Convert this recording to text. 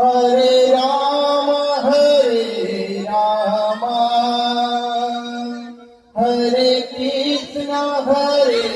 हरे राम हरे राम। हरे कृष्ण हरे